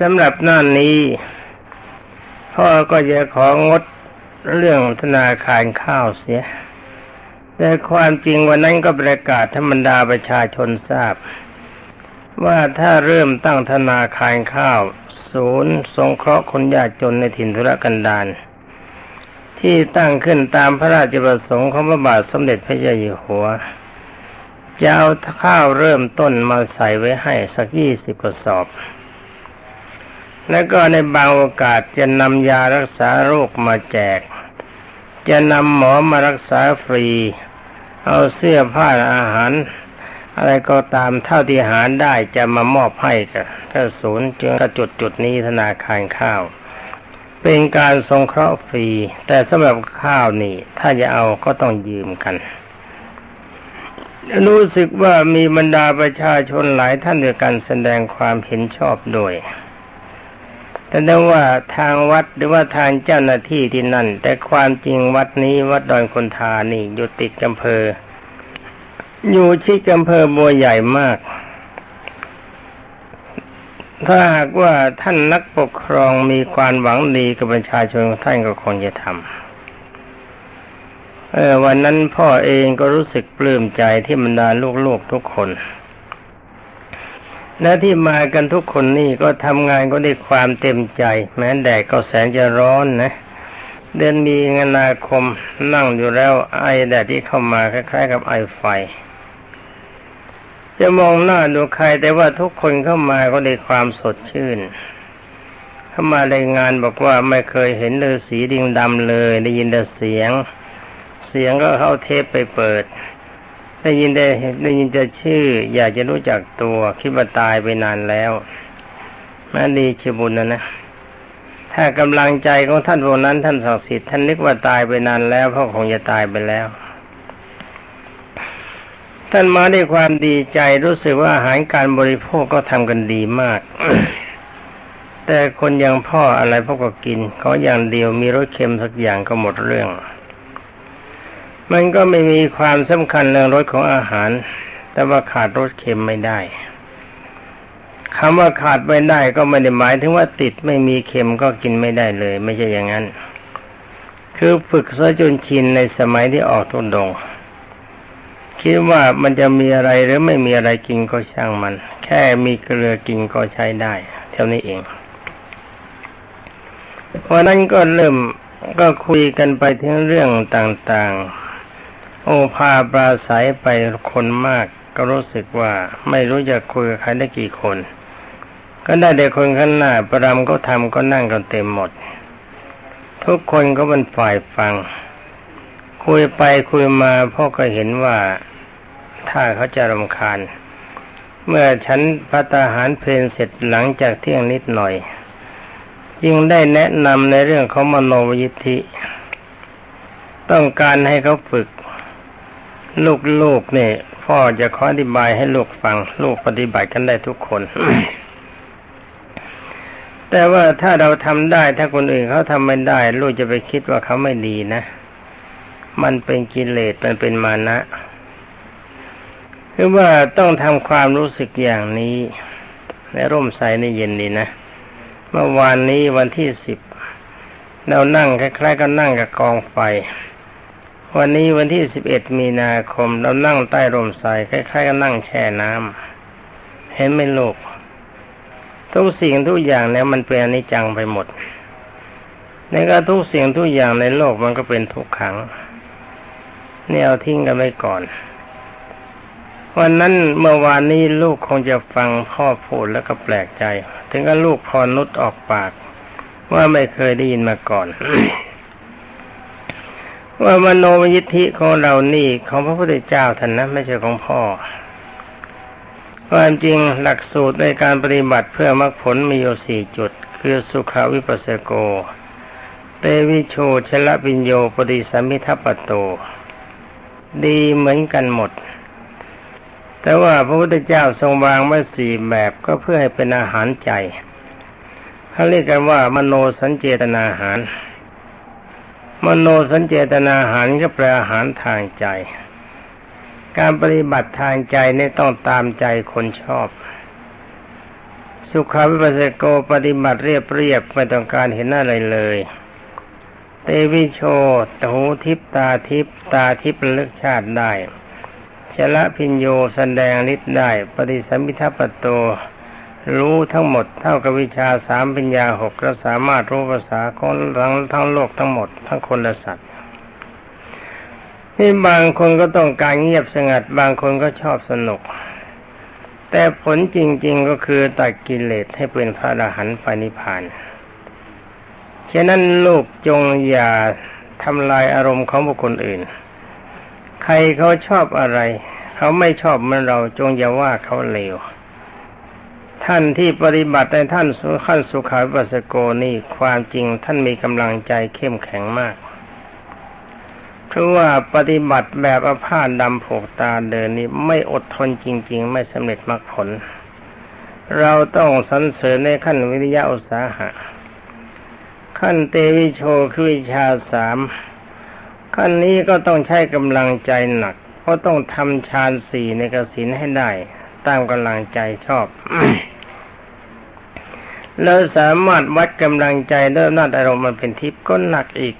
สำหรับหน้านี้ พ่อก็จะของดเรื่องธนาคารข้าวเสีย แต่ความจริงวันนั้นก็ประกาศธรรมดาประชาชนทราบ ว่าถ้าเริ่มตั้งธนาคารข้าว ศูนย์สงเคราะห์คนยากจนในถิ่นธุรกันดารที่ตั้งขึ้นตามพระราชประสงค์ของพระบาทสมเด็จพระเจ้าอยู่หัวจะเอาข้าวเริ่มต้นมาใส่ไว้ให้สักยี่สิบกระสอบ แล้วก็ในบางโอกาสจะนำยารักษาโรคมาแจก จะนำหมอมารักษาฟรี เอาเสื้อผ้าอาหาร อะไรก็ตามเท่าที่หาได้จะมามอบให้กับถ้าศูนย์จึงกระจุดจุดนี้ธนาคารข้าว เป็นการสงเคราะห์ฟรี แต่สำหรับข้าวนี่ ถ้าจะเอาก็ต้องยืมกันรู้สึกว่ามีบรรดาประชาชนหลายท่านด้วยกันแสดงความเห็นชอบโดย แต่ได้ว่าทางวัดหรือว่าทางเจ้าหน้าที่ที่นั่น แต่ความจริงวัดนี้วัดดอนคนทานี่อยู่ติดกำเภอ อยู่ชิดอำเภอบัวใหญ่มาก ถ้าหากว่าท่านนักปกครองมีความหวังดีกับประชาชนท่านก็คงจะทำเออวันนั้นพ่อเองก็รู้สึกปลื้มใจที่บรรดาลูกๆทุกคน และที่มากันทุกคนนี่ก็ทำงานก็ได้ความเต็มใจ แม้แดดก็แสนจะร้อนนะ เดือนมีนาคมนั่งอยู่แล้วไอแดดที่เข้ามาคล้าย ๆ กับไอไฟ จะมองหน้าดูใครแต่ว่าทุกคนเข้ามาก็ได้ความสดชื่น เข้ามารายงานบอกว่าไม่เคยเห็นฤาษีดิงดำเลย ได้ยินแต่เสียง เสียงก็เข้าเทปไปเปิด ได้ยินได้ได้ยินแต่ชื่อ อยากจะรู้จักตัวคิดว่าตายไปนานแล้วแม่ดีชิบุญนะนะ ถ้ากำลังใจของท่านพวกนั้นท่านศักดิ์สิทธิ์ท่านนึกว่าตายไปนานแล้วเพราะคงจะตายไปแล้ว ท่านมาด้วยความดีใจรู้สึกว่าอาหารการบริโภคก็ทำกันดีมาก แต่คนอย่างพ่ออะไรพ่อก็กินเขาอย่างเดียวมีรสเค็มสักอย่างก็หมดเรื่อง มันก็ไม่มีความสำคัญเรื่องรสของอาหาร แต่ว่าขาดรสเค็มไม่ได้คำว่าขาดไม่ได้ก็ไม่ได้หมายถึงว่าติดไม่มีเค็มก็กินไม่ได้เลย ไม่ใช่อย่างนั้น คือฝึกซะจนชินในสมัยที่ออกทุนดง คิดว่ามันจะมีอะไรหรือไม่มีอะไรกินก็ช่างมัน แค่มีเกลือกินก็ใช้ได้ เท่านี้เองเพราะนั้นก็เริ่มก็คุยกันไปถึงเรื่องต่างๆ โอภาปราศัยไปคนมาก ก็รู้สึกว่าไม่รู้จะคุยกับใครได้กี่คน ก็ได้แต่คนข้างหน้าประรำก็ทำก็นั่งกันเต็มหมด ทุกคนก็เป็นฝ่ายฟัง คุยไปคุยมาพ่อก็เห็นว่าถ้าเขาจะรำคาญ เมื่อฉันพัตาหารเพลนเสร็จหลังจากเที่ยงนิดหน่อย จึงได้แนะนำในเรื่องของมโนวิธิ ต้องการให้เขาฝึก ลูกๆเนี่ยพ่อจะขออธิบายให้ลูกฟัง ลูกปฏิบัติกันได้ทุกคน แต่ว่าถ้าเราทำได้ถ้าคนอื่นเขาทำไม่ได้ ลูกจะไปคิดว่าเขาไม่ดีนะ มันเป็นกิเลสมันเป็นมานะคือว่าต้องทำความรู้สึกอย่างนี้ในร่มใสในเย็นดีนะเมื่อวานนี้วันที่สิบเรานั่งคล้ายๆก็นั่งกับกองไฟ วันนี้วันที่สิบเอ็ดมีนาคมเรานั่งใต้ร่มไทรคล้ายๆก็นั่งแช่น้ำเห็นไหมโลกทุกสิ่งทุกอย่างเนี่ยมันเป็นอนิจจังไปหมดในก็ทุกสิ่งทุกอย่างในโลกมันก็เป็นทุกขังนี่เอาทิ้งกันไว้ก่อน วันนั้นเมื่อวานนี้ลูกคงจะฟังพ่อพูดแล้วก็แปลกใจ ถึงกับลูกพอนุษออกปาก ว่าไม่เคยได้ยินมาก่อน ว่ามโนมยิทธิของเรานี่ของพระพุทธเจ้าท่านนะไม่ใช่ของพ่อความจริงหลักสูตรในการปฏิบัติเพื่อมรรคผลมีอยู่สี่จุด คือสุขาวิปัสสโก เตวิโชชละปิญโยปฏิสัมมิทัปปโต ดีเหมือนกันหมด แต่ว่าพระพุทธเจ้าทรงวางไว้สี่แบบก็เพื่อให้เป็นอาหารใจเขาเรียกกันว่ามโนสัญเจตนาอาหาร มโนสัญเจตนาอาหารก็แปลอาหารทางใจ การปฏิบัติทางใจนี่ต้องตามใจคนชอบ สุขาวิปัสสโกปฏิบัติเรียบเรียบไม่ต้องการเห็นอะไรเลย เตวิโชตหูทิพตาทิพตาทิพระลึกชาติได้ชละพิญโยแสดงฤทธิ์ได้ ปฏิสัมพิทัปโต รู้ทั้งหมดเท่ากับวิชาสามปัญญาหกและสามารถรู้ภาษาของทั้งทั้งโลกทั้งหมดทั้งคนและสัตว์นี่บางคนก็ต้องการเงียบสงัด บางคนก็ชอบสนุก แต่ผลจริง ๆก็คือตัดกิเลสให้เป็นพระอรหันต์ไปนิพพานฉะนั้นลูกจงอย่าทำลายอารมณ์ของบุคคลอื่น ใครเขาชอบอะไร เขาไม่ชอบเหมือนเราจงอย่าว่าเขาเลว ท่านที่ปฏิบัติในท่านสุขั้นสุขาวิปัสสโกนี่ความจริงท่านมีกำลังใจเข้มแข็งมาก เพราะว่าปฏิบัติแบบอาพาธดำผูกตาเดินนี่ไม่อดทนจริง ๆ ไม่สำเร็จมรรคผล เราต้องสรรเสริญในขั้นวิริยะอุตสาหะ ขั้นเตวิโชคือวิชาสามขั้นนี้ก็ต้องใช้กำลังใจหนัก เพราะต้องทำฌานสี่ในกสินให้ได้ ตามกำลังใจชอบ แล้วสามารถวัดกำลังใจด้วยนาจอารมณ์มันเป็นทิพย์ก็หนักอีก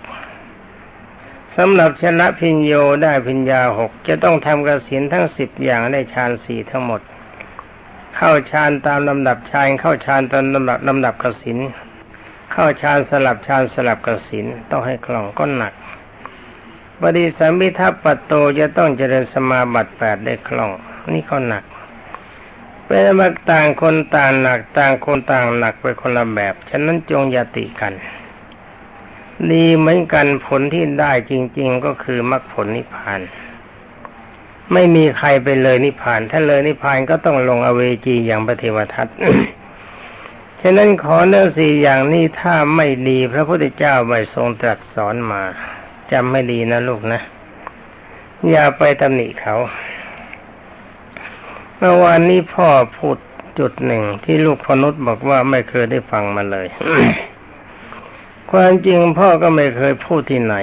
สำหรับชนะพิญโยได้พิญญาหกจะต้องทำกสินทั้งสิบอย่างได้ฌานสี่ทั้งหมด เข้าฌานตามลำดับฌานเข้าฌานตามลำดับลำดับกสินเข้าฌานสลับฌานสลับกสินต้องให้คล่องก็หนักปฏิสัมพิทัปปโตจะต้องเจริญสมาบัติแปดได้คล่อง นี่ก็หนัก เป็นมาต่างคนต่างหนักต่างคนต่างหนักไปคนละแบบ ฉะนั้นจงอย่าติกันดีเหมือนกันผลที่ได้จริง ๆ ก็คือมรรคผลนิพพาน ไม่มีใครไปเลยนิพพาน ถ้าเลยนิพพานก็ต้องลงอเวจีอย่างพระเทวทัตฉะนั้นขอเรื่องสี่อย่างนี้ถ้าไม่ดีพระพุทธเจ้าไม่ทรงตรัสสอนมาจำไม่ดีนะลูกนะ อย่าไปตำหนิเขา เมื่อวานนี้พ่อพูดจุดหนึ่งที่ลูกพนุษย์บอกว่าไม่เคยได้ฟังมาเลย ความจริงพ่อก็ไม่เคยพูดที่ไหน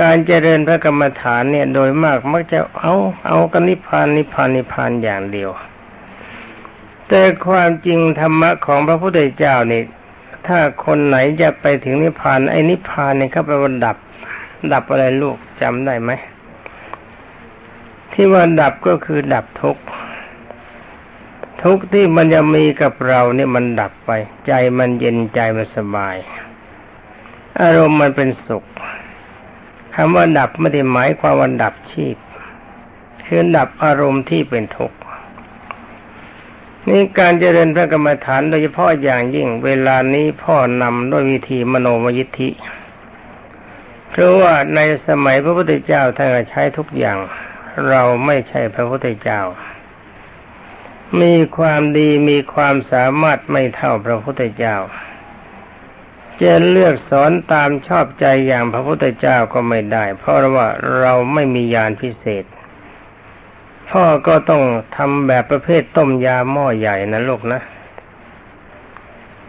การเจริญพระกรรมฐานเนี่ยโดยมากมักจะเอาเอากันนิพานนิพานนิพานอย่างเดียว แต่ความจริงธรรมะของพระพุทธเจ้านี่ถ้าคนไหนจะไปถึงนิพพานไอ้นิพพานเนี่ยเขาไปวันดับ ดับอะไรลูกจำได้ไหม ที่ว่าดับก็คือดับทุกข์ทุกข์ที่มันจะมีกับเราเนี่ยมันดับไป ใจมันเย็นใจมันสบาย อารมณ์มันเป็นสุขคำว่าดับไม่ได้หมายความว่าดับชีพ คือดับอารมณ์ที่เป็นทุกข์นี่การเจริญพระกรรมฐานโดยเฉพาะอย่างยิ่งเวลานี้พ่อนำด้วยวิธีมโนมยิทธิ เพราะว่าในสมัยพระพุทธเจ้าท่านใช้ทุกอย่าง เราไม่ใช่พระพุทธเจ้า มีความดีมีความสามารถไม่เท่าพระพุทธเจ้าจะเลือกสอนตามชอบใจอย่างพระพุทธเจ้าก็ไม่ได้ เพราะว่าเราไม่มียานพิเศษ พ่อก็ต้องทำแบบประเภทต้มยาหม้อใหญ่นะลูกนะ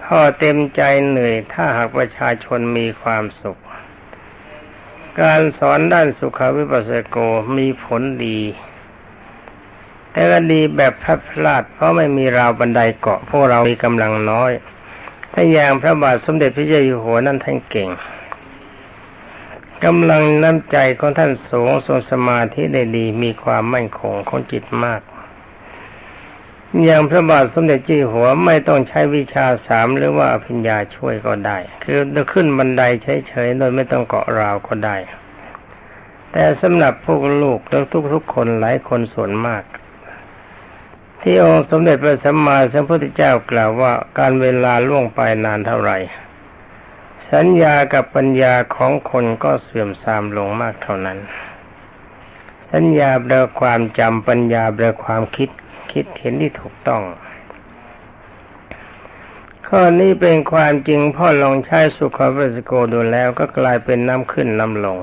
พ่อเต็มใจเหนื่อยถ้าหากประชาชนมีความสุข การสอนด้านสุขวิปัสสโกมีผลดี แต่ก็ดีแบบพลาดพลาด เพราะไม่มีราวบันไดเกาะพวกเรามีกำลังน้อยถ้าอย่างพระบาทสมเด็จพระเจ้าอยู่หัวนั่นท่านเก่งกำลังน้ำใจของท่านสูงทรงสมาธิได้ดีมีความมั่นคงของจิตมาก อย่างพระบาทสมเด็จจี้หัวไม่ต้องใช้วิชาสามหรือว่าพิญญาช่วยก็ได้ คือจะขึ้นบันไดเฉยๆโดยไม่ต้องเกาะราวก็ได้ แต่สำหรับพวกลูกและทุกๆคนหลายคนส่วนมาก ที่องค์สมเด็จพระสัมมาสัมพุทธเจ้ากล่าวว่าการเวลาล่วงไปนานเท่าไหร่ สัญญากับปัญญาของคนก็เสื่อมทรามลงมากเท่านั้น สัญญาแปลความจำปัญญาแปลความคิด คิดเห็นที่ถูกต้อง ข้อนี้เป็นความจริงพ่อลองใช้สุขวิสโกดูแล้วก็กลายเป็นน้ำขึ้นน้ำลง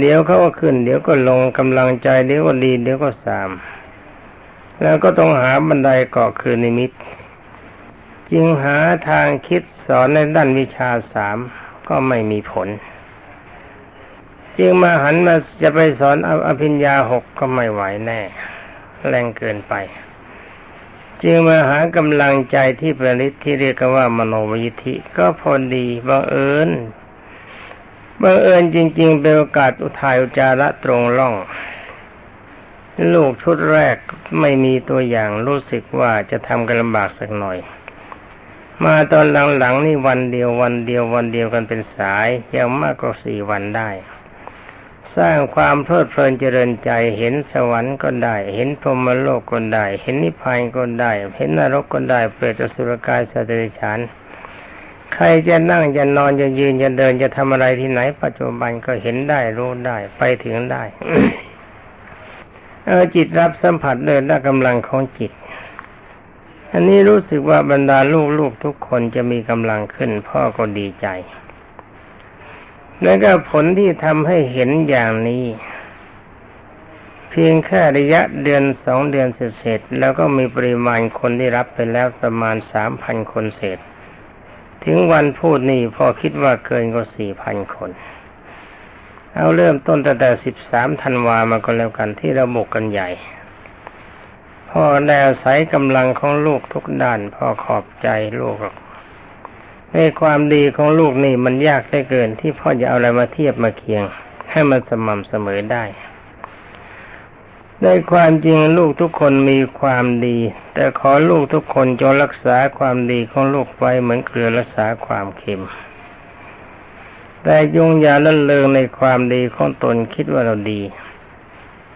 เดี๋ยวเขาก็ขึ้น เดี๋ยวก็ลงกำลังใจเดี๋ยวก็ดีเดี๋ยวก็สาม แล้วก็ต้องหาบันไดเกาะคือนิมิต จึงหาทางคิดสอนในด้านวิชาสามก็ไม่มีผล จึงมาหันมาจะไปสอนอภิญญาหกก็ไม่ไหวแน่ แรงเกินไป จึงมาหากำลังใจที่ประณิตที่เรียกกันว่ามโนวิธิก็พอดีบังเอิญบังเอิญจริง ๆ เป็นโอกาสอุทายอุจาระตรงล่อง ลูกชุดแรกไม่มีตัวอย่างรู้สึกว่าจะทำกันลำบากสักหน่อย มาตอนหลังๆนี่วันเดียววันเดียววันเดียวกันเป็นสายยังมากกว่าสี่วันได้ สร้างความเพลิดเพลินเจริญใจเห็นสวรรค์ก็ได้ เห็นพรหมโลกก็ได้ เห็นนิพพานก็ได้ เห็นนรกก็ได้ เปรตสุรกายสัตว์เดรัจฉานใครจะนั่งจะนอนจะยืนจะเดินจะทำอะไรที่ไหน ปัจจุบันก็เห็นได้รู้ได้ไปถึงได้ เออจิตรับสัมผัสเดินได้กำลังของจิต อันนี้รู้สึกว่าบรรดาลูกๆทุกคนจะมีกำลังขึ้น พ่อก็ดีใจ แล้วก็ผลที่ทำให้เห็นอย่างนี้ เพียงแค่ระยะเดือนสองเดือนเสร็จแล้วก็มีปริมาณคนที่รับไปแล้วประมาณสามพันคนเศษ ถึงวันพูดนี่พอคิดว่าเกินกว่าสี่พันคน เอาเริ่มต้นตั้งแต่สิบสามธันวามาก็แล้วกันที่เราบกกันใหญ่ พ่อได้อาศัยกำลังของลูกทุกด้านพ่อขอบใจลูก ในความดีของลูกนี่มันยากได้เกิน ที่พ่อจะเอาอะไรมาเทียบมาเคียง ให้มันสม่ำเสมอได้ในความจริงลูกทุกคนมีความดี แต่ขอลูกทุกคนจงรักษาความดีของลูกไว้เหมือนเกลือรักษาความเค็ม แต่ยงอย่าละเลงในความดีของตนคิดว่าเราดี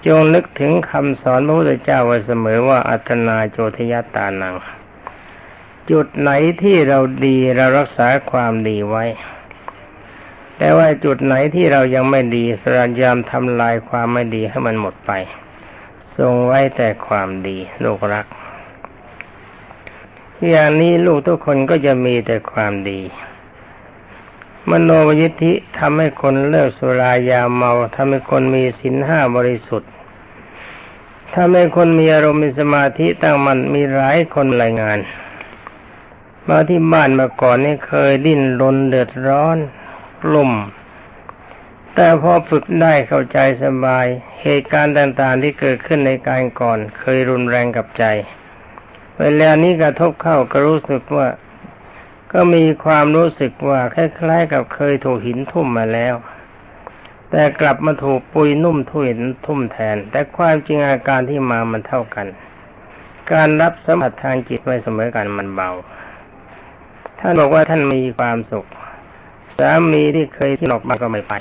จงนึกถึงคำสอนพระพุทธเจ้าไว้เสมอว่าอัตนาโจทยตานัง จุดไหนที่เราดีเรารักษาความดีไว้ แต่ว่าจุดไหนที่เรายังไม่ดีพยายามทำลายความไม่ดีให้มันหมดไป ทรงไว้แต่ความดีลูกรัก อย่างนี้ลูกทุกคนก็จะมีแต่ความดีมโนวยิทธิทำให้คนเลิกสุรายาเมาทำให้คนมีศีลห้าบริสุทธิ์ทำให้คนมีอารมณ์มีสมาธิตั้งมันมีหลายคนรายงาน มาที่บ้านมาก่อนนี่เคยดิ้นรนเดือดร้อนกลุ่ม แต่พอฝึกได้เข้าใจสบาย เหตุการณ์ต่างๆที่เกิดขึ้นในการก่อน เคยรุนแรงกับใจ เวลานี้กระทบเข้าก็รู้สึกว่า ก็มีความรู้สึกว่าคล้ายๆ กับเคยถูกหินทุ่มมาแล้ว แต่กลับมาถูกปุยนุ่มทุ่นทุ่มแทน แต่ความจริงอาการที่มามันเท่ากัน การรับสัมผัสทางจิตไว้เสมอกันมันเบา ท่านบอกว่าท่านมีความสุข สามีที่เคยที่หลอกมาก็ไม่ไป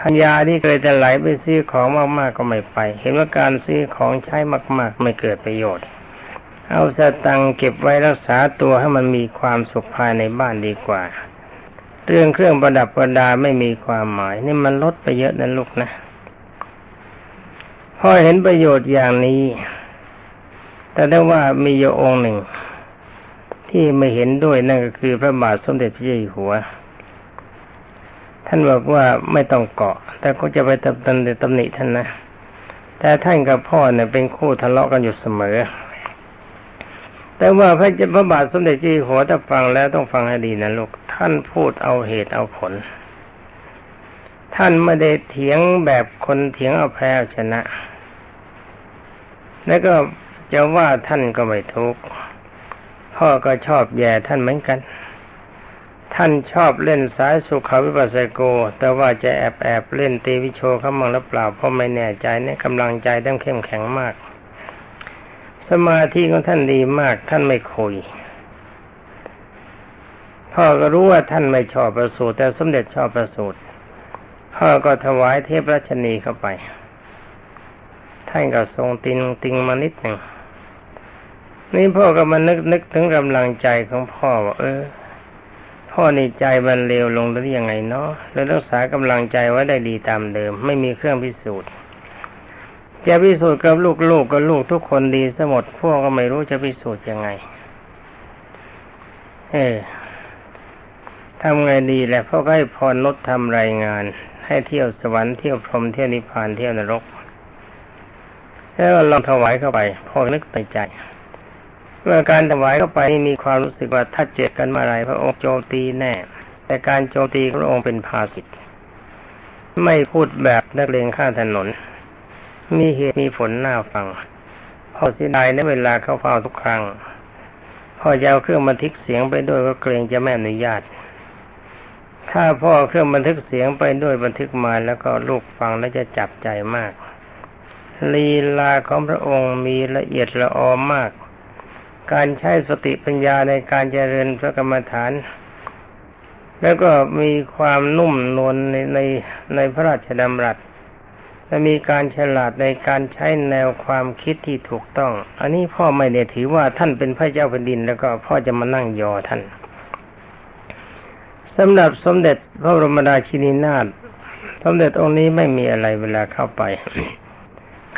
พัญญาที่เคยจะไหลไปซื้อของมากๆก็ไม่ไป เห็นว่าการซื้อของใช้มาก ๆ ไม่เกิดประโยชน์ เอาสตังเก็บไว้รักษาตัวให้มันมีความสุขภายในบ้านดีกว่า เรื่องเครื่องประดับประดาไม่มีความหมาย นี่มันลดไปเยอะนะลูกนะพ่อเห็นประโยชน์อย่างนี้ แต่ได้ว่ามีโยองหนึ่ง ที่ไม่เห็นด้วยนั่นก็คือพระบาทสมเด็จพระเจ้าอยู่หัว ท่านบอกว่าไม่ต้องเกาะ แต่ก็จะไปตำตำตำหนิท่านนะ แต่ท่านกับพ่อเนี่ยเป็นคู่ทะเลาะกันอยู่เสมอ แต่ว่าพระเจ้าพระบาทสมเด็จเจ้าอยู่หัวถ้าฟังแล้วต้องฟังให้ดีนะลูก ท่านพูดเอาเหตุเอาผล ท่านไม่ได้เถียงแบบคนเถียงเอาแพ้ชนะ แล้วก็จะว่าท่านก็ไม่ทุกข์ พ่อก็ชอบแย่ท่านเหมือนกัน ท่านชอบเล่นสายสุขาวิปัสสโก แต่ว่าจะแอบแอบเล่นตีวิโชเขามังหรือเปล่าเพราะไม่แน่ใจเนี่ยกำลังใจต้องเข้มแข็งมาก สมาธิของท่านดีมาก ท่านไม่คุยพ่อก็รู้ว่าท่านไม่ชอบประสูตรแต่สมเด็จชอบประสูตรพ่อก็ถวายเทพรัชนีเข้าไป ท่านก็ทรงติงติงมานิดหนึ่ง นี่พ่อก็มานึกนึกถึงกำลังใจของพ่อว่าเออ พ่อนี่ใจมันเลวลงหรือยังไงเนาะแล้วรักษากำลังใจไว้ได้ดีตามเดิม ไม่มีเครื่องพิสูจน์จะพิสูจน์กับลูกลูกกับลูกทุกคนดีสมดพ่อก็ไม่รู้จะพิสูจน์ยังไง เออทำไงดีแหละพ่อก็ให้พรนดทำรายงาน ให้เที่ยวสวรรค์เที่ยวพรหมเที่ยวนิพพานเที่ยวนรกแล้วลองถวายเข้าไปพ่อนึกในใจ เมื่อการถวายเข้าไปมีความรู้สึกว่าถ้าเจ็ดกันมาอไรพระองค์โจมตีแน่ แต่การโจมตีพระองค์เป็นภาสิทธ์ไม่พูดแบบนักเลงข้าถนน มีเหตุมีผลน่าฟังพ่อเสียดายในเวลาเข้าเฝ้าทุกครั้งพ่อจะเอาเครื่องบันทึกเสียงไปด้วยก็เกรงจะไม่อนุญาต ถ้าพ่อเครื่องบันทึกเสียงไปด้วยบันทึกมาแล้วก็ลูกฟังแล้วจะจับใจมาก ลีลาของพระองค์มีละเอียดละออมาก การใช้สติปัญญาในการเจริญพระกรรมฐาน แล้วก็มีความนุ่มนวลในในในพระราชดำรัสและมีการฉลาดในการใช้แนวความคิดที่ถูกต้อง อันนี้พ่อไม่ได้ถือว่าท่านเป็นพระเจ้าแผ่นดิน แล้วก็พ่อจะมานั่งยอท่านสำหรับสมเด็จพระบรมราชินีนาถสมเด็จองค์นี้ไม่มีอะไรเวลาเข้าไป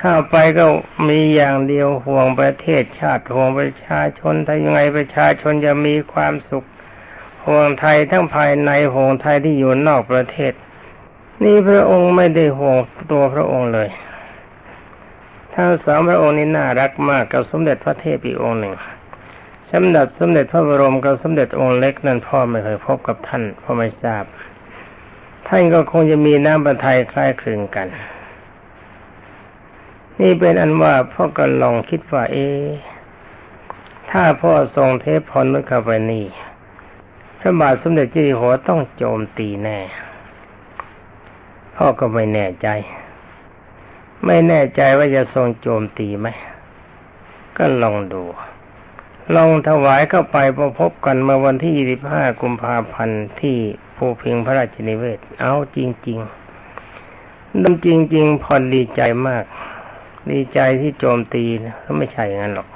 เข้าไปก็มีอย่างเดียวห่วงประเทศชาติห่วงประชาชนถ้ายังไงประชาชนจะมีความสุขห่วงไทยทั้งภายในห่วงไทยที่อยู่นอกประเทศ นี่พระองค์ไม่ได้ห่วงตัวพระองค์เลยทั้งสองพระองค์นี้น่ารักมากกับสมเด็จพระเทพอีกองค์หนึ่งสำหรับสมเด็จพระบรมกับสมเด็จองค์เล็กนั้นพ่อไม่เคยพบกับท่านพ่อไม่ทราบ ท่านก็คงจะมีน้ำประทัยคล้ายคลึงกัน นี่เป็นอันว่าพ่อก็ลองคิดว่าเอ ถ้าพ่อทรงเทพพรนึกเข้าไปนี่พระบาทสมเด็จเจ้าอยู่หัวต้องโจมตีแน่ พ่อก็ไม่แน่ใจ ไม่แน่ใจว่าจะทรงโจมตีไหม ก็ลองดู ลองถวายเข้าไปพอพบกันเมื่อวันที่ 25 กุมภาพันธ์ที่ภูพิงพระราชนิเวศ เอาจริง ๆดำจริง ๆ พอดีใจมาก ดีใจที่โจมตีนะไม่ใช่อย่างนั้นหรอก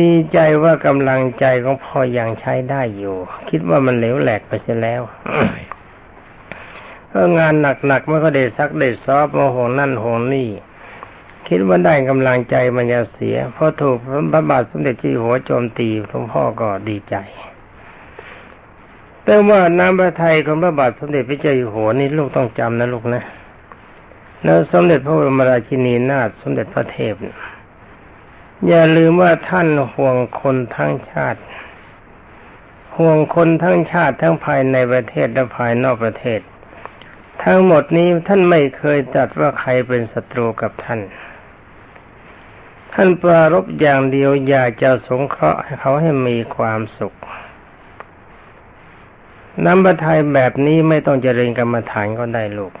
ดีใจว่ากำลังใจของพ่อยังใช้ได้อยู่ คิดว่ามันเหลวแหลกไปเสียแล้วเพราะงานหนักๆไม่ก็ได้ซักได้ซอบมาห่วงนั่นห่วงนี่ คิดว่าได้กำลังใจมันจะเสียเพราะถูกพระบาทสมเด็จเจ้าอยู่หัวโจมตีหลวงพ่อก็ดีใจแต่ว่าน้ำพระทัยของพระบาทสมเด็จพระเจ้าอยู่หัวนี่ลูกต้องจำนะลูกนะ แล้วสมเด็จพระบรมราชินีนาถสมเด็จพระเทพ อย่าลืมว่าท่านห่วงคนทั้งชาติ ห่วงคนทั้งชาติทั้งภายในประเทศและภายนอกประเทศ ทั้งหมดนี้ท่านไม่เคยตัดว่าใครเป็นศัตรูกับท่าน ท่านปรารบอย่างเดียวอยากจะสงเคราะห์ให้เขาให้มีความสุขน้ำประทัยแบบนี้ไม่ต้องเจริญกรรมฐานก็ได้ลูก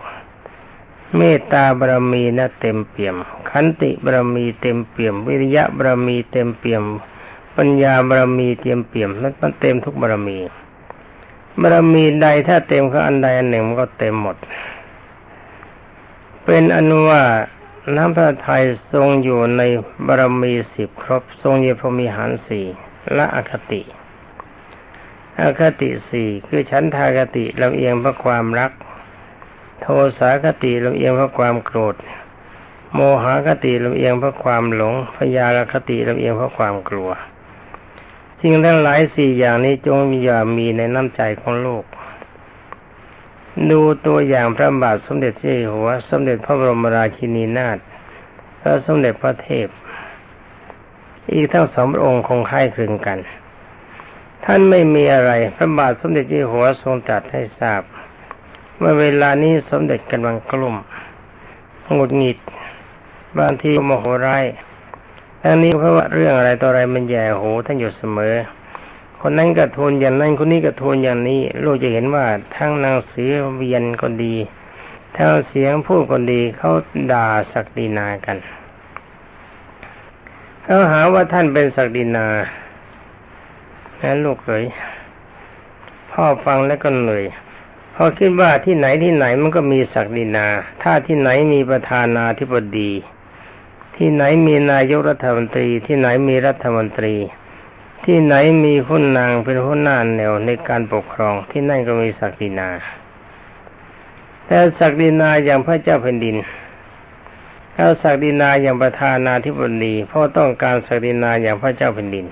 เมตตาบารมีนะเต็มเปี่ยม ขันติบารมีเต็มเปี่ยม วิริยะบารมีเต็มเปี่ยม ปัญญาบารมีเต็มเปี่ยมนั้นมันเต็มทุกบารมีบารมีใดถ้าเต็มก็อันใดอันหนึ่งมันก็เต็มหมด เป็นอนุว่าน้ำพระทัยทรงอยู่ในบารมีสิบครบ ทรงเยพรมีหารสี่และอคติอคติสี่คือฉันทากติลำเอียงเพราะความรัก โทสาคติลำเอียงเพราะความโกรธ โมหคติลำเอียงเพราะความหลงพยาลคติลำเอียงเพราะความกลัวสิ่งทั้งหลายสี่อย่างนี้จงมีอย่ามีในน้ำใจของโลก ดูตัวอย่างพระบาทสมเด็จเจ้าอยู่หัว สมเด็จพระบรมราชินีนาถพระสมเด็จพระเทพ อีกทั้งสองพระองค์คงคล้ายคลึงกัน ท่านไม่มีอะไร พระบาทสมเด็จเจ้าอยู่หัวทรงตรัสให้ทราบ เมื่อเวลานี้สมเด็จกำลังกลุ่มหงุดหงิดบางทีก็โมโหร้ายทั้งนี้เพราะว่าเรื่องอะไรต่ออะไรมันแย่โหท่านอยู่เสมอ คนนั้นก็ทูลอย่างนั้นคนนี้ก็ทูลอย่างนี้ลูกจะเห็นว่าทั้งนางสือเวียนก็ดีทั้งเสียงพูดก็ดีเขาด่าศักดินากันเขาหาว่าท่านเป็นศักดินานั้นลูกเอ๋ยพ่อฟังแล้วก็เหนื่อย พอคิดว่าที่ไหนที่ไหนมันก็มีศักดินา ถ้าที่ไหนมีประธานาธิบดี ที่ไหนมีนายกรัฐมนตรี ที่ไหนมีรัฐมนตรี ที่ไหนมีหุ้นนางเป็นหุ้นหน้าแนวในการปกครอง ที่นั่นก็มีศักดินา แต่ศักดินาอย่างพระเจ้าแผ่นดินถ้าศักดินาอย่างประธานาธิบดีเพราะต้องการศักดินาอย่างพระเจ้าแผ่นดิน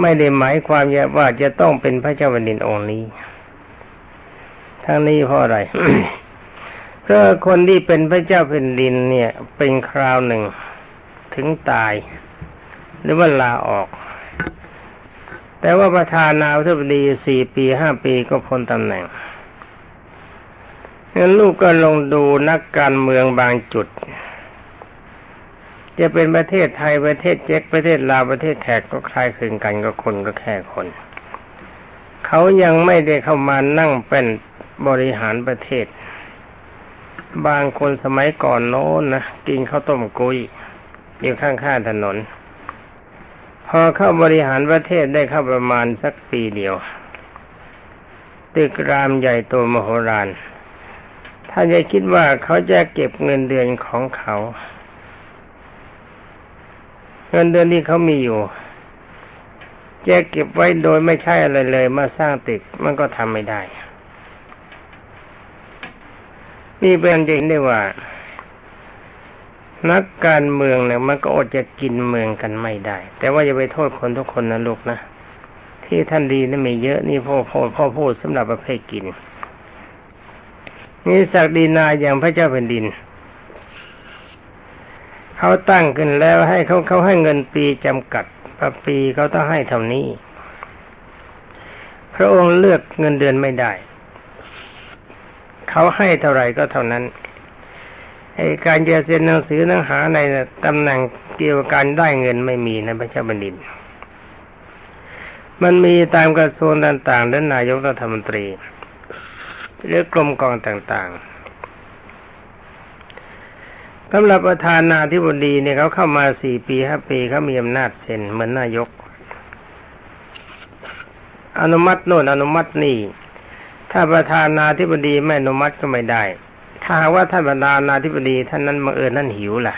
ไม่ได้หมายความว่าจะต้องเป็นพระเจ้าแผ่นดินองค์นี้ ทั้งนี้เพราะอะไรเพราะคนที่เป็นพระเจ้าแผ่นดินเนี่ย เป็นคราวหนึ่งถึงตาย หรือว่าลาออก แต่ว่าประธานาธิบดีสี่ปีห้าปีก็พ้นตำแหน่งงั้นลูกก็ลงดูนักการเมืองบางจุด จะเป็นประเทศไทยประเทศเจ๊กประเทศลาวประเทศแขกก็คล้ายคลึงกันก็คนก็แค่คน เขายังไม่ได้เข้ามานั่งเป็น บริหารประเทศ บางคนสมัยก่อนโน้นนะกินข้าวต้มกุยอยู่ข้างๆถนน พอเข้าบริหารประเทศได้เข้าประมาณสักปีเดียวตึกรามใหญ่โตมโหฬารถ้าจะคิดว่าเขาจะเก็บเงินเดือนของเขา เงินเดือนที่เขามีอยู่จะเก็บไว้โดยไม่ใช่อะไรเลย มาสร้างตึกมันก็ทำไม่ได้ นี่เป็นจริงได้ว่า นักการเมืองเนี่ยมันก็อดจะกินเมืองกันไม่ได้ แต่ว่าอย่าไปโทษคนทุกคนนะลูกนะที่ท่านดีนี่ไม่เยอะนี่พ่อพ่อพ่อพูดสำหรับประเภทกินนี่ศักดินาอย่างพระเจ้าแผ่นดินเขาตั้งขึ้นแล้วให้เขาเขาให้เงินปีจำกัดประปีเขาต้องให้เท่านี้ พระองค์เลือกเงินเดือนไม่ได้ เขาให้เท่าไหร่ก็เท่านั้นไอ้การจะเซ็นหนังสือหนังหาในตำแหน่งเกี่ยวกับการได้เงินไม่มีในพระเจ้าแผ่นดิน มันมีตามกระทรวงต่างๆและนายกรัฐมนตรีหรือกรมกองต่างๆสำหรับประธานาธิบดีเนี่ยเขาเข้ามาสี่ปีห้าปีเขามีอำนาจเซ็นเหมือนนายก อนุมัติโน่นอนุมัตินี่ ถ้าประธานาธิบดีไม่อนุมัติก็ไม่ได้ ถ้าว่าท่านประธานาธิบดีท่านนั้นบังเอิญนั่นหิวล่ะ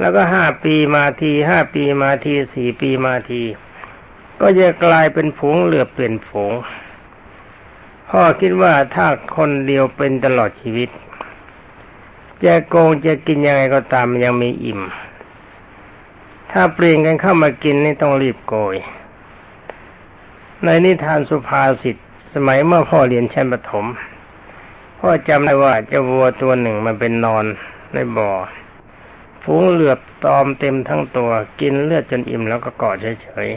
แล้วก็ห้าปีมาทีห้าปีมาทีสี่ปีมาที ก็จะกลายเป็นฝูงเหลือเปลี่ยนฝงพ่อคิดว่าถ้าคนเดียวเป็นตลอดชีวิต จะโกงจะกินยังไงก็ตามยังมีอิ่ม ถ้าเปลี่ยนกันเข้ามากินนี่ต้องรีบโกย ในนิทานสุภาษิต สมัยเมื่อพ่อเรียนชั้นประถม พ่อจำได้ว่าเจ้าวัวตัวหนึ่งมันเป็นนอนในบ่อฝูงเหลือบตอมเต็มทั้งตัวกินเลือดจนอิ่มแล้วก็เกาะเฉย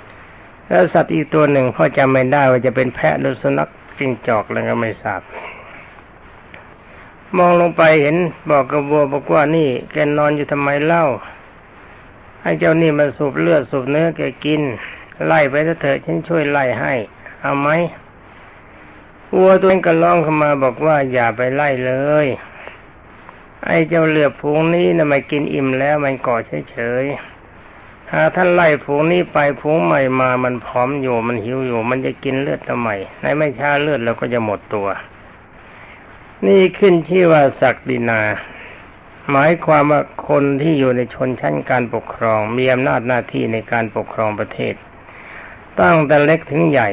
ๆแล้วสัตว์อีกตัวหนึ่งพ่อจำไม่ได้ว่าจะเป็นแพะหรือสุนัขจิ้งจอกอะไรก็ไม่ทราบมองลงไปเห็นบอกกับวัวบอกว่านี่แกนอนอยู่ทำไมเล่า ให้เจ้านี่มาสูบเลือดสูบเนื้อแกกิน ไล่ไปเถอะฉันช่วยไล่ให้ เอาไหมวัวตัวเองก็ร้องเข้ามาบอกว่าอย่าไปไล่เลย ไอ้เจ้าเหลือบฝูงนี้นะมากินอิ่มแล้วมันก่อเฉยๆหาท่านไล่ฝูงนี้ไปฝูงใหม่มามันพร้อมอยู่มันหิวอยู่ มันจะกินเลือดทำไมในไม่ช้าเลือดเราก็จะหมดตัว นี่ขึ้นชื่อว่าศักดินา หมายความว่าคนที่อยู่ในชนชั้นการปกครองมีอำนาจหน้าที่ในการปกครองประเทศตั้งแต่เล็กถึงใหญ่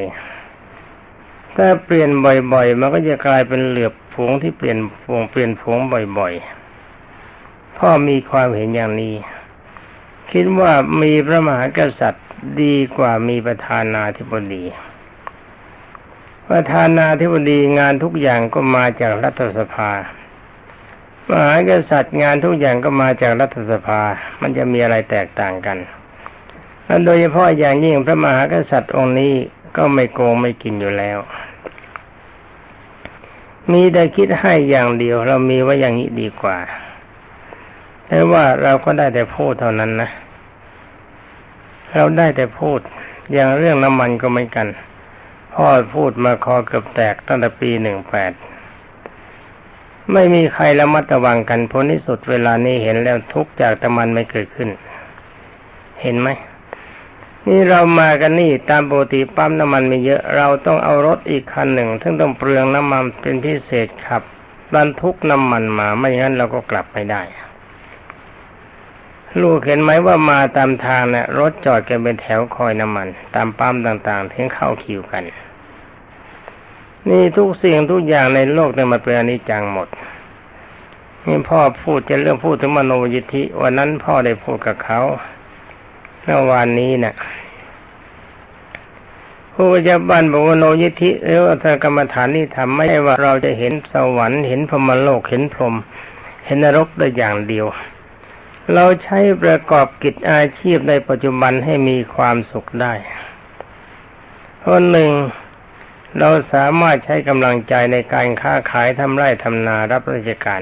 ถ้าเปลี่ยนบ่อยๆ มันก็จะกลายเป็นเหลือบฝูงที่เปลี่ยนฝูงเปลี่ยนฝูงบ่อยๆ พ่อมีความเห็นอย่างนี้ คิดว่ามีพระมหากษัตริย์ดีกว่ามีประธานาธิบดี ประธานาธิบดีงานทุกอย่างก็มาจากรัฐสภามหากษัตริย์งานทุกอย่างก็มาจากรัฐสภา มันจะมีอะไรแตกต่างกันและโดยเฉพาะอย่างยิ่งพระมหากษัตริย์องค์นี้ก็ไม่โกงไม่กินอยู่แล้ว มีแต่คิดให้อย่างเดียว เรามีไว้อย่างนี้ดีกว่าแต่ว่าเราก็ได้แต่พูดเท่านั้นนะ เราได้แต่พูด อย่างเรื่องน้ำมันก็ไม่กัน พ่อพูดมาคอเกือบแตกตั้งแต่ปีหนึ่งแปดไม่มีใครระมัดระวังกันผลที่สุดเวลานี้เห็นแล้วทุกจากตะมันไม่เกิดขึ้น เห็นไหม นี่เรามากันนี่ตามปกติปั๊มน้ำมันมีเยอะเราต้องเอารถอีกคันหนึ่งซึ่งต้องเปลืองน้ำมันเป็นพิเศษขับบรรทุกน้ำมันมาไม่งั้นเราก็กลับไม่ได้ ลูกเห็นไหมว่ามาตามทางนะ่ะรถจอดกันเป็นแถวคอยน้ำมัน ตามปั๊มต่างๆที่เข้าคิวกัน นี่ทุกสิ่งทุกอย่างในโลกเนี่ยมันเป็นอนิจจังหมดนี่พ่อพูดจะเรื่องพูดถึงมโนยิทธิวันนั้นพ่อได้พูดกับเขา เมื่อวานนี้นะ่ะผู้ปฏิบัติบอกว่าโนยิธิหรือว่าทางกรรมฐานนี่ทำไม่ใช่ว่าเราจะเห็นสวรรค์เห็นพรมโลกเห็นพรหมเห็นนรกได้อย่างเดียว เราใช้ประกอบกิจอาชีพในปัจจุบันให้มีความสุขได้คนหนึ่งเราสามารถใช้กำลังใจในการค้าขายทำไร่ทำนารับราชการ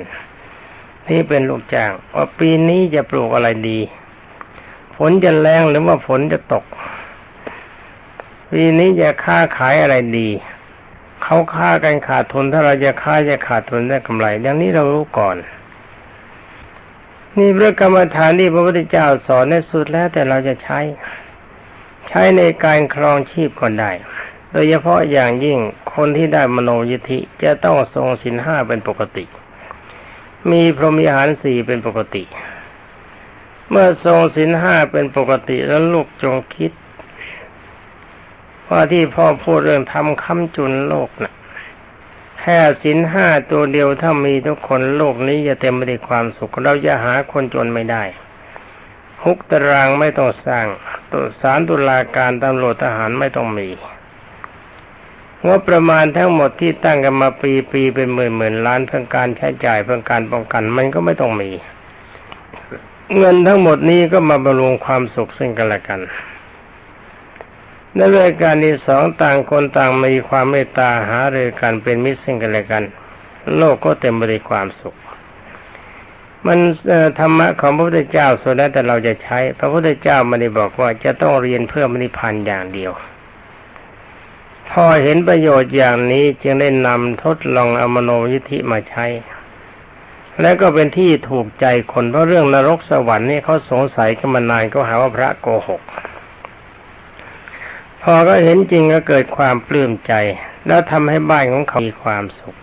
นี่เป็นลูกจ้างว่าปีนี้จะปลูกอะไรดี นจะแรงหรือว่าฝนจะตกปีนี้จะค้าขายอะไรดีเขาค้ากันขาดทุนถ้าเราจะค้าจะขาดทุนได้กำไรอย่างนี้เรารู้ก่อน นี่พระกรรมฐานที่พระพุทธเจ้าสอนในสุดแล้วแต่เราจะใช้ ใช้ในการครองชีพก็ได้ โดยเฉพาะอย่างยิ่งคนที่ได้มโนยิธิจะต้องทรงสินห้าเป็นปกติ มีพรหมิหารสี่เป็นปกติ เมื่อทรงสินห้าเป็นปกติแล้วลูกจงคิด ว่าที่พ่อพูดเรื่องทำคำจุนโลกนะ่ะแค่สินห้าตัวเดียวถ้ามีทุกคนโลกนี้จะเต็มไปด้วยความสุข เราจะหาคนจนไม่ได้ฮุกตารางไม่ต้องสร้างตุสารตุลาการตำรวจทหารไม่ต้องมีงบประมาณทั้งหมดที่ตั้งกันมาปีปีเป็นหมื่นหมื่นล้านเพื่อการใช้จ่ายเพื่อการป้องกัน มันก็ไม่ต้องมี เงินทั้งหมดนี้ก็มาบำรุงความสุขซึ่งกันและกันในรื่องการที่สองต่างคนต่างมีความเมตตาหาเรือกันเป็นมิตรซึ่งกันและกัน โลกก็เต็มไปด้วยความสุข มันธรรมะของพระพุทธเจ้าส่วนนั้นแต่เราจะใช้ พระพุทธเจ้าไม่ได้บอกว่าจะต้องเรียนเพื่อมนิพพานอย่างเดียว พอเห็นประโยชน์อย่างนี้จึงได้นำทดลองอมโนยิธิมาใช้ และก็เป็นที่ถูกใจคนเพราะเรื่องนรกสวรรค์นี่เขาสงสัยกันมานานก็หาว่าพระโกหก พอก็เห็นจริงก็เกิดความปลื้มใจ แล้วทำให้บ้านของเขามีความสุข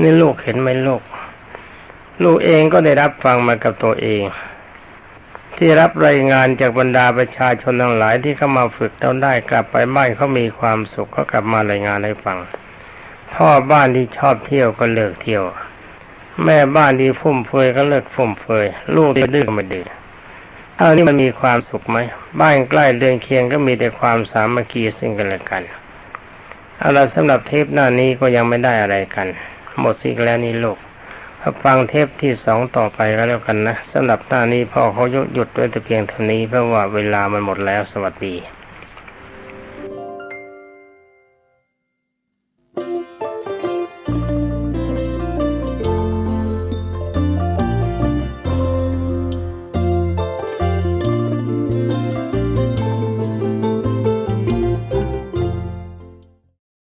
นี่ลูกเห็นไหมลูก ลูกเองก็ได้รับฟังมากับตัวเอง ที่รับรายงานจากบรรดาประชาชนทั้งหลายที่เข้ามาฝึกแล้วได้กลับไปบ้านเขามีความสุขก็กลับมารายงานให้ฟังพ่อบ้านที่ชอบเที่ยวก็เลิกเที่ยว แม่บ้านที่ฟุ่มเฟือยก็เลิกฟุ่มเฟือยลูกดื้อก็ไม่ดื้อเท่านี้มันมีความสุขไหมบ้านใกล้เดือนเคียงก็มีแต่ความสามัคคีซึ่งกันและกันเอาละสำหรับเทปหน้านี้ก็ยังไม่ได้อะไรกัน หมดสิ้นแล้วนี่ลูกฟังเทปที่สองต่อไปก็แล้วกันนะสำหรับหน้านี้พ่อเขาหยุดด้วยแต่เพียงเท่านี้เพราะว่าเวลามันหมดแล้วสวัสดี